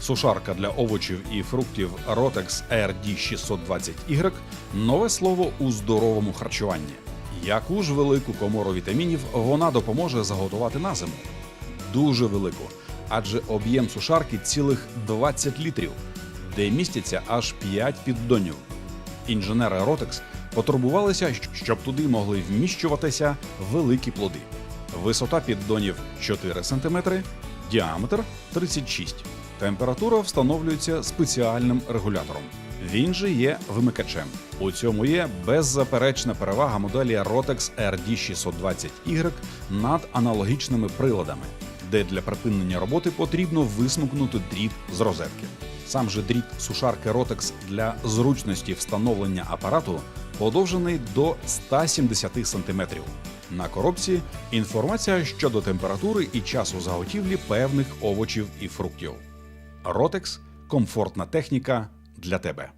Сушарка для овочів і фруктів Rotex ARD 620Y – нове слово у здоровому харчуванні. Яку ж велику комору вітамінів вона допоможе заготувати на зиму? Дуже велику, адже об'єм сушарки цілих 20 літрів, де містяться аж 5 піддонів. Інженери Rotex потурбувалися, щоб туди могли вміщуватися великі плоди. Висота піддонів 4 см, діаметр 36 Температура встановлюється спеціальним регулятором. Він же є вимикачем. У цьому є беззаперечна перевага моделі Rotex RD 620Y над аналогічними приладами, де для припинення роботи потрібно висмукнути дріт з розетки. Сам же дріт сушарки Rotex для зручності встановлення апарату подовжений до 170 см. На коробці інформація щодо температури і часу заготівлі певних овочів і фруктів. Rotex – комфортна техніка для тебе.